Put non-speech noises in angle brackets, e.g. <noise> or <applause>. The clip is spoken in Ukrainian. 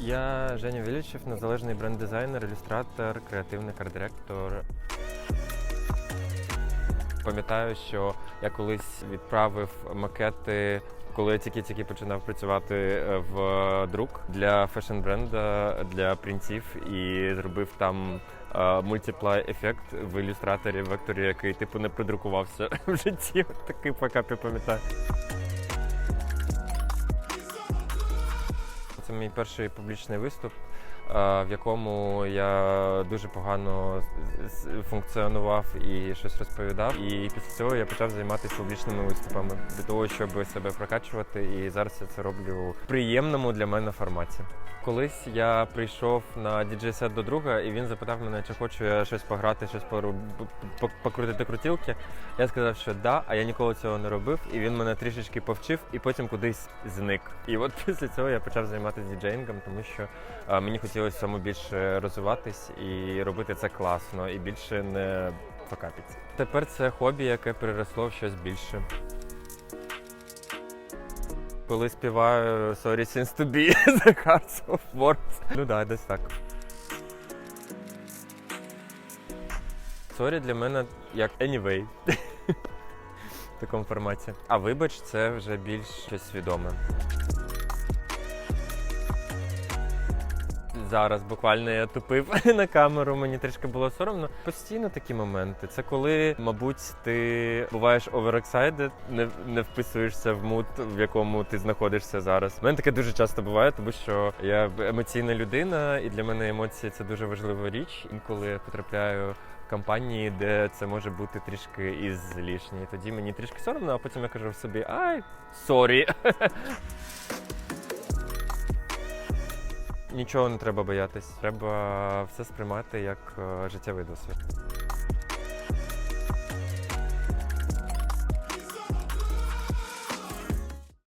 Я Женя Вілічев, незалежний бренд-дизайнер, ілюстратор, креативний арт-директор. Пам'ятаю, що я колись відправив макети, коли я тільки-тільки починав працювати е, в друк для фешн-бренда, для принтів і зробив там мультиплай ефект в ілюстраторі векторі, який типу не продрукувався <laughs> в житті. Такий факап пам'ятаю. Це мій перший публічний виступ, в якому я дуже погано функціонував і щось розповідав. І після цього я почав займатися публічними виступами для того, щоб себе прокачувати. І зараз я це роблю в приємному для мене форматі. Колись я прийшов на діджей-сет до друга, і він запитав мене, чи хочу я щось пограти, щось покрутити крутілки. Я сказав, що да, а я ніколи цього не робив. І він мене трішечки повчив, і потім кудись зник. І от <laughs> після цього я почав займатися діджеїнгом, тому що мені хотілося в цьому більше розвиватись і робити це класно, і більше не покапіться. Тепер це хобі, яке переросло в щось більше. Коли співаю Sorry Seems to be <laughs> the Hearts of Words. Ну да, десь так. Sorry для мене як anyway. <laughs> В такому форматі. А вибач, це вже більш щось свідоме. Зараз буквально я тупив <laughs> на камеру, мені трішки було соромно. Постійно такі моменти. Це коли, мабуть, ти буваєш overexcited, не, не вписуєшся в мут, в якому ти знаходишся зараз. У мене таке дуже часто буває, тому що я емоційна людина, і для мене емоції це дуже важлива річ. Інколи я потрапляю компанії, де це може бути трішки із лішні. Тоді мені трішки соромно, а потім я кажу собі: ай, сорі. <laughs> Нічого не треба боятись. Треба все сприймати як е, життєвий досвід.